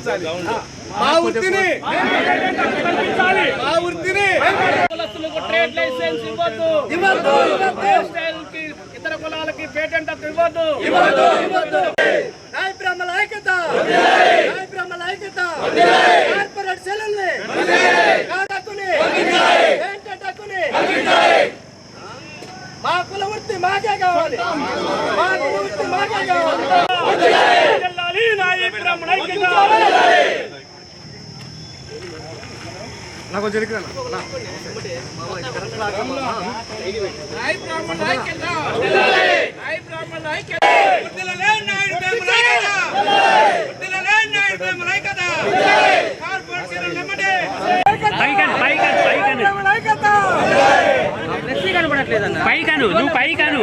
కల్పించాలి మా వృత్తిని మా వృత్తిని కులస్తులకు ట్రేడ్ లైసెన్స్ ఇవ్వద్దు. ఇవ్వద్దు హెయిర్ స్టైల్కి ఇతర కులాలకి పేటెంట్ హక్కు ఇవ్వద్దు. నాయ బ్రహ్మల ఐక్యత నాయ బ్రహ్మల ఐక్యత కార్పొరేట్ సెల్లుల్ని కాదక్కుని పేటెంట్ హక్కుని మా కుల వృత్తి మాకే కావాలి. మా కుల వృత్తి మాకే కావాలి చెల్లాలి నాయ బ్రాహ్మణ ఐక్యత. నాకు. కార్పొరేషన్ వెంబడే. పైకను నువ్వు పైకను.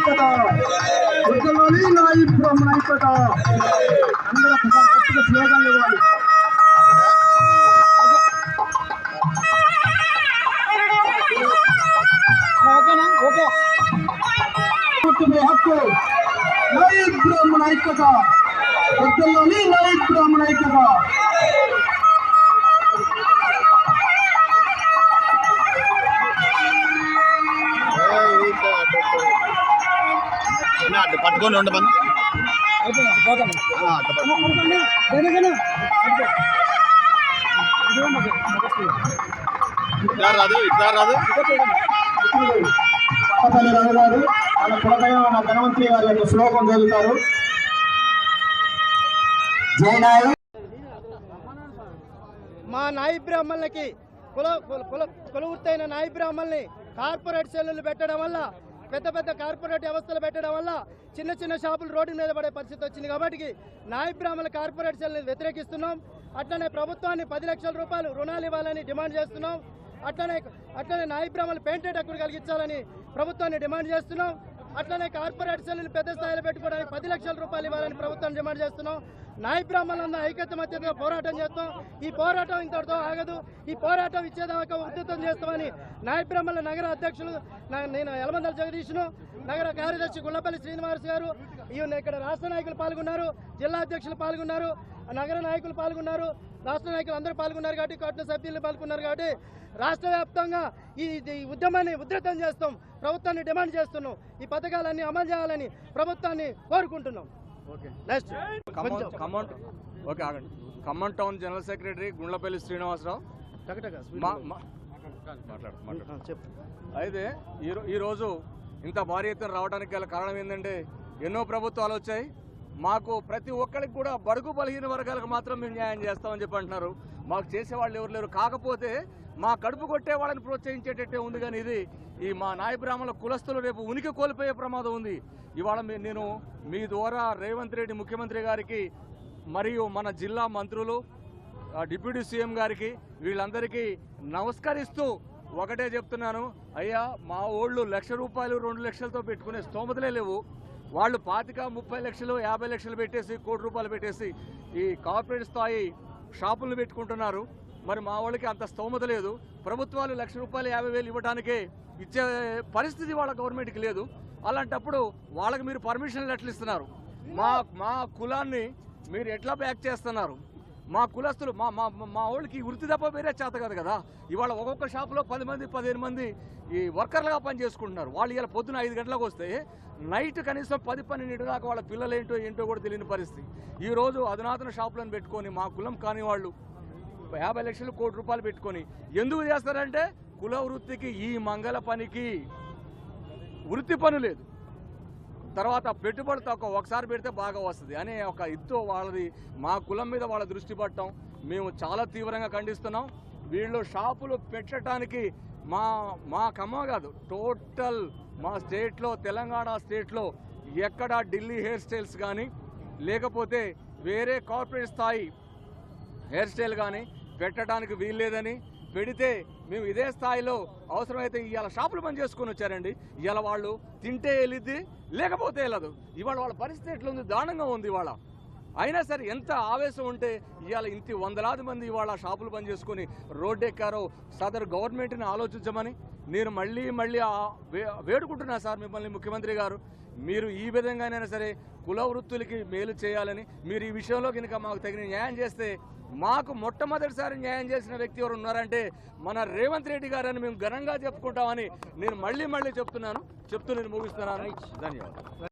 అయిపోతా ఐక్యత వర్ధిల్లాలి నాయి బ్రాహ్మణ అందరూ గట్టిగా ఇవ్వాలి. ఓకే. హక్కు. పట్టుకొని ఉండమని. ఇట్లా రాదు ఇట్లా రాదు పక్కపల్లి రవి గారు వాళ్ళ కులదైన మన ధనవంతి గారి యొక్క శ్లోకం చదువుతారు జయనాయు మా నాయి బ్రాహ్మణులకి కుల కుల కుల కులవృత్తైన నాయి బ్రాహ్మణుల్ని కార్పొరేట్ సెల్లులు పెట్టడం వల్ల పెద్ద పెద్ద కార్పొరేట్ వ్యవస్థలు పెట్టడం వల్ల చిన్న చిన్న షాపులు రోడ్డు మీద పడే పరిస్థితి వచ్చింది కాబట్టి నాయ బ్రాహ్మణ కార్పొరేట్ సెల్ని వ్యతిరేకిస్తున్నాం. అట్లనే ప్రభుత్వాన్ని పది లక్షల రూపాయలు రుణాలు ఇవ్వాలని డిమాండ్ చేస్తున్నాం. అట్లనే అట్లనే నాయ బ్రాహ్మణులు పెయింటెడ్ హక్కులు కలిగించాలని ప్రభుత్వాన్ని డిమాండ్ చేస్తున్నాం. అట్లనే కార్పొరేట్ సెల్లులు పెద్ద స్థాయిలో పెట్టుకోవడానికి పది లక్షల రూపాయలు ఇవ్వాలని ప్రభుత్వం డిమాండ్ చేస్తున్నాం. నాయ బ్రాహ్మణులందరూ ఐక్యత మధ్యలో పోరాటం చేస్తాం. ఈ పోరాటం ఇంతటితో ఆగదు. ఈ పోరాటం ఇచ్చేదాకా ఉధృతం చేస్తామని నాయ బ్రాహ్మణుల నగర అధ్యక్షులు నేను యలమందల జగదీష్ను నగర కార్యదర్శి గుళ్ళపల్లి శ్రీనివాస్ గారు ఈయన ఇక్కడ రాష్ట్ర నాయకులు పాల్గొన్నారు జిల్లా అధ్యక్షులు పాల్గొన్నారు నగర నాయకులు పాల్గొన్నారు. రాష్ట్ర నాయకులు అందరూ పాల్గొన్నారు కాబట్టి కోట్ల సభ్యులు పాల్గొన్నారు కాబట్టి రాష్ట్ర వ్యాప్తంగా ఈ ఉద్యమాన్ని ఉధృతం చేస్తాం ప్రభుత్వాన్ని డిమాండ్ చేస్తున్నాం. ఈ పథకాలన్నీ అమలు చేయాలని ప్రభుత్వాన్ని కోరుకుంటున్నాం. నెక్స్ట్ ఓకే ఆగండి. Khammam town general secretary Gundlapalli Srinivasa Rao. అయితే ఈరో ఈరోజు ఇంత భారీ ఎత్తున రావడానికి గల కారణం ఏంటంటే ఎన్నో ప్రభుత్వాలు వచ్చాయి. మాకు ప్రతి ఒక్కరికి కూడా బడుగు బలహీన వర్గాలకు మాత్రం మేము న్యాయం చేస్తామని చెప్పి అంటున్నారు. మాకు చేసేవాళ్ళు ఎవరు లేరు. కాకపోతే మా కడుపు కొట్టే వాళ్ళని ప్రోత్సహించేటట్టే ఉంది కానీ ఇది ఈ మా నాయ బ్రాహ్మణుల కులస్తులు రేపు ఉనికి కోల్పోయే ప్రమాదం ఉంది. ఇవాళ మీ- నేను మీ ద్వారా రేవంత్ రెడ్డి ముఖ్యమంత్రి గారికి మరియు మన జిల్లా మంత్రులు డిప్యూటీ సీఎం గారికి వీళ్ళందరికీ నమస్కరిస్తూ ఒకటే చెప్తున్నాను. అయ్యా మా ఓళ్ళు లక్ష రూపాయలు రెండు లక్షలతో పెట్టుకునే స్తోమతలే లేవు. వాళ్ళు పాతిక ముప్పై లక్షలు యాభై లక్షలు పెట్టేసి కోటి రూపాయలు పెట్టేసి ఈ కార్పొరేట్ స్థాయి షాపులను పెట్టుకుంటున్నారు. మరి మా వాళ్ళకి అంత స్తోమత లేదు. ప్రభుత్వాలు లక్ష రూపాయలు యాభై వేలు ఇవ్వడానికే ఇచ్చే పరిస్థితి వాళ్ళ గవర్నమెంట్కి లేదు. అలాంటప్పుడు వాళ్ళకి మీరు పర్మిషన్లు ఎట్లా ఇస్తున్నారు? మా మా కులాన్ని మీరు ఎట్లా బ్యాక్ చేస్తున్నారు? మా కులస్తులు మా మా మా వాళ్ళకి ఈ వృత్తి తప్ప వేరే చేత కాదు కదా. ఇవాళ ఒక్కొక్క షాపులో పది మంది పదిహేను మంది ఈ వర్కర్లుగా పని చేసుకుంటున్నారు వాళ్ళు ఇలా పొద్దున ఐదు గంటలకు వస్తే నైట్ కనీసం పది పన్నెండు దాకా వాళ్ళ పిల్లలు ఏంటో ఏంటో కూడా తెలియని పరిస్థితి. ఈరోజు అధునాతన షాపులను పెట్టుకొని మా కులం కాని వాళ్ళు యాభై లక్షలు కోటి రూపాయలు పెట్టుకొని ఎందుకు చేస్తారంటే కుల వృత్తికి ఈ మంగళ పనికి వృత్తి పని లేదు. తర్వాత పెట్టుబడి తక్కువ ఒకసారి పెడితే బాగా వస్తుంది అనే ఒక ఇద్దు వాళ్ళది. మా కులం మీద వాళ్ళ దృష్టి పట్టడం. మేము చాలా తీవ్రంగా ఖండిస్తున్నాం. వీళ్ళు షాపులు పెట్టడానికి మా మా కమ్మ కాదు టోటల్ మా స్టేట్లో తెలంగాణ స్టేట్లో ఎక్కడ ఢిల్లీ హెయిర్ స్టైల్స్ కానీ లేకపోతే వేరే కార్పొరేట్ స్థాయి హెయిర్ స్టైల్ కానీ పెట్టడానికి వీల్లేదని పెడితే మేము ఇదే స్థాయిలో అవసరమైతే ఇవాళ షాపులు బంద్ చేసుకొని వచ్చారండి. ఇవాళ వాళ్ళు తింటే వెళ్ళిద్ది లేకపోతే వెళ్ళదు. ఇవాళ వాళ్ళ పరిస్థితి ఎట్లుంది? దారుణంగా ఉంది ఇవాళ. అయినా సరే ఎంత ఆవేశం ఉంటే ఇవాళ ఇంత వందలాది మంది ఇవాళ షాపులు బంద్ చేసుకొని రోడ్డు ఎక్కారో సదరు గవర్నమెంట్ని ఆలోచించమని నేను మళ్ళీ మళ్ళీ వే- వేడుకుంటున్నా సార్ మిమ్మల్ని ముఖ్యమంత్రి గారు. మీరు ఈ విధంగానైనా సరే కుల వృత్తులకి మేలు చేయాలని మీరు ఈ విషయంలో కనుక మాకు తగిన న్యాయం చేస్తే మాకు మొట్టమొదటిసారి న్యాయం చేసిన వ్యక్తి ఎవరు ఉన్నారంటే మన రేవంత్ రెడ్డి గారని మేము ఘనంగా చెప్పుకుంటామని నేను మళ్ళీ మళ్ళీ చెప్తున్నాను. చెప్తూ నేను ముగిస్తున్నాను. ధన్యవాదాలు.